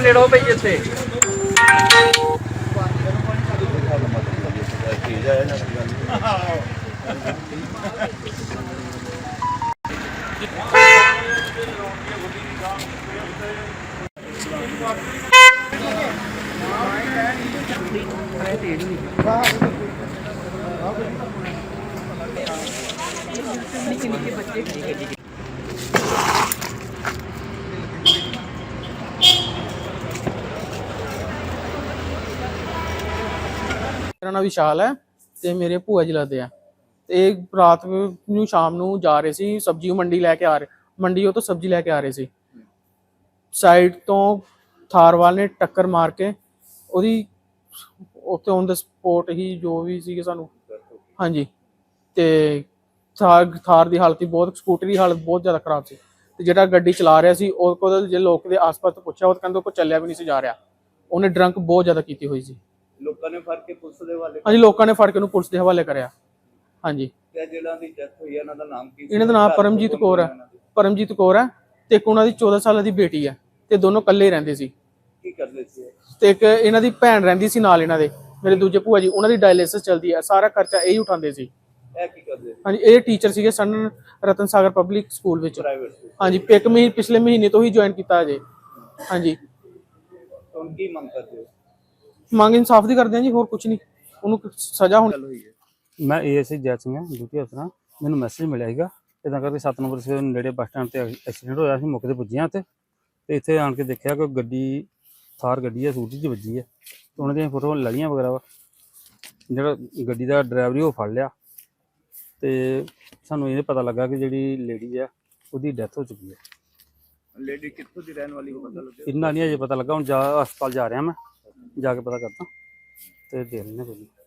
Complete ਹੋ ਪਈ ਇੱਥੇ। ਮੇਰਾ ਨਾਮ ਵਿਸ਼ਾਲ ਹੈ ਤੇ ਮੇਰੇ ਭੂਆ ਜੀ ਲੱਗਦੇ ਆ। ਤੇ ਰਾਤ ਨੂੰ ਸ਼ਾਮ ਨੂੰ ਜਾ ਰਹੇ ਸੀ, ਸਬਜ਼ੀ ਮੰਡੀ ਲੈ ਕੇ ਆ ਰਹੇ, ਮੰਡੀ ਉਹ ਤੋਂ ਸਬਜ਼ੀ ਲੈ ਕੇ ਆ ਰਹੇ ਸੀ। ਸਾਈਡ ਤੋਂ ਥਾਰਵਾਲ ਨੇ ਟੱਕਰ ਮਾਰ ਕੇ ਉਹਦੀ ਉੱਥੇ ਔਨ ਦਾ ਸਪੋਟ ਹੀ ਜੋ ਵੀ ਸੀਗੇ ਸਾਨੂੰ, ਹਾਂਜੀ, ਤੇ ਥਾਰ ਥਾਰ ਦੀ ਹਾਲਤ ਵੀ ਬਹੁਤ, ਸਕੂਟਰ ਦੀ ਹਾਲਤ ਬਹੁਤ ਜ਼ਿਆਦਾ ਖਰਾਬ ਸੀ। ਤੇ ਜਿਹੜਾ ਗੱਡੀ ਚਲਾ ਰਿਹਾ ਸੀ, ਉਹ ਕੋਲ ਜੇ ਲੋਕ ਦੇ ਆਸ-ਪਾਸ ਤੋਂ ਪੁੱਛਿਆ, ਉਹ ਤਾਂ ਕਹਿੰਦੇ ਉਹ ਕੋਲ ਚੱਲਿਆ ਵੀ ਨਹੀਂ ਸੀ, ਜਾ ਰਿਹਾ। ਉਹਨੇ ਡਰੰਕ ਬਹੁਤ ਜ਼ਿਆਦਾ ਕੀਤੀ ਹੋਈ ਸੀ। ਲੋਕਾਂ ਨੇ ਫੜ ਕੇ ਪੁਲਿਸ ਦੇ ਹਵਾਲੇ ਹਾਂਜੀ ਲੋਕਾਂ ਨੇ ਫੜ ਕੇ ਉਹਨੂੰ ਪੁਲਿਸ ਦੇ ਹਵਾਲੇ ਕਰਿਆ। ਹਾਂਜੀ। ਤੇ ਜਿਹੜਾ ਦੀ ਡੈਥ ਹੋਈ ਹੈ ਇਹਨਾਂ ਦਾ ਨਾਮ ਕੀ ਸੀ? ਇਹਨਾਂ ਦਾ ਨਾਮ ਪਰਮਜੀਤ ਕੌਰ ਹੈ ਪਰਮਜੀਤ ਕੌਰ ਹੈ ਤੇ ਇੱਕ ਉਹਨਾਂ ਦੀ 14 ਸਾਲਾਂ ਦੀ ਬੇਟੀ ਹੈ ਤੇ ਦੋਨੋਂ ਇਕੱਲੇ ਹੀ ਰਹਿੰਦੇ ਸੀ। ਕੀ ਕਰਦੇ ਸੀ? ਤੇ ਇੱਕ ਇਹਨਾਂ ਦੀ ਭੈਣ ਰਹਿੰਦੀ ਸੀ ਨਾਲ ਇਹਨਾਂ ਦੇ। ਮੇਰੇ ਦੂਜੇ ਭੂਆ ਜੀ ਉਹਨਾਂ ਦੀ ਡਾਇਲਿਸਿਸ ਚੱਲਦੀ ਹੈ ਸਾਰਾ ਖਰਚਾ ਇਹ ਹੀ ਉਠਾਉਂਦੇ ਸੀ। ਇਹ ਕੀ ਕਰਦੇ ਸੀ? ਹਾਂਜੀ ਇਹ ਟੀਚਰ ਸੀਗੇ ਸਨ ਰਤਨ ਸਾਗਰ ਪਬਲਿਕ ਸਕੂਲ ਵਿੱਚ। ਹਾਂਜੀ ਇੱਕ ਮਹੀਨੇ ਪਿਛਲੇ ਮਹੀਨੇ ਤੋਂ ਹੀ ਜੁਆਇਨ ਕੀਤਾ ਅਜੇ ਹਾਂਜੀ। ਹੁਣ ਕੀ ਮੰਗ ਕਰਦੇ ਹੋ? ਮੰਗ ਇਨਸਾਫ ਦੀ ਕਰਦੇ ਹਾਂ ਜੀ ਹੋਰ ਕੁਝ ਨਹੀਂ। ਉਹਨੂੰ ਸਜ਼ਾ ਹੋਣੀ ਹੋਈ ਹੈ। ਮੈਂ ਏਐਸਆਈ ਜੈ ਸਿੰਘ ਹਾਂ ਡਿਊਟੀ ਅਫਸਰ ਹਾਂ ਮੈਨੂੰ ਮੈਸੇਜ ਮਿਲਿਆ ਸੀਗਾ ਇਦਾਂ ਕਰਕੇ 7 ਨੰਬਰ ਸੇ ਨੇੜੇ ਬੱਸ ਸਟੈਂਡ ਤੇ ਐਕਸੀਡੈਂਟ ਹੋਇਆ ਸੀ ਮੌਕੇ ਤੇ ਪੁੱਜਿਆ ਤੇ ਤੇ ਇੱਥੇ ਆਣ ਕੇ ਦੇਖਿਆ ਕਿ ਗੱਡੀ ਥਾਰ ਗੱਡੀ ਹੈ ਸੂਰਜੀ 'ਚ ਵੱਜੀ ਹੈ ਤੇ ਉਹਨਾਂ ਦੀਆਂ ਫੋਟੋ ਲੜੀਆਂ ਵਗੈਰਾ ਵਾ। ਜਿਹੜਾ ਗੱਡੀ ਦਾ ਡਰਾਈਵਰ ਉਹ ਫੜ ਲਿਆ। ਤੇ ਸਾਨੂੰ ਇਹ ਪਤਾ ਲੱਗਾ ਕਿ ਜਿਹੜੀ ਲੇਡੀ ਹੈ ਉਹਦੀ ਡੈਥ ਹੋ ਚੁੱਕੀ ਹੈ ਲੇਡੀ ਕਿੱਥੋਂ ਦੀ ਰਹਿਣ ਵਾਲੀ ਹੋ ਪਤਾ ਲੱਗਿਆ? ਇੰਨਾ ਨਹੀਂ ਅਜੇ ਪਤਾ ਲੱਗਾ ਹੁਣ ਜਾ ਹਸਪਤਾਲ ਜਾ ਰਿਹਾ ਮੈਂ। ਜਾ ਕੇ ਪਤਾ ਕਰਦਾ। ਤੇ ਦੇ ਲੈਣੇ ਕੋਈ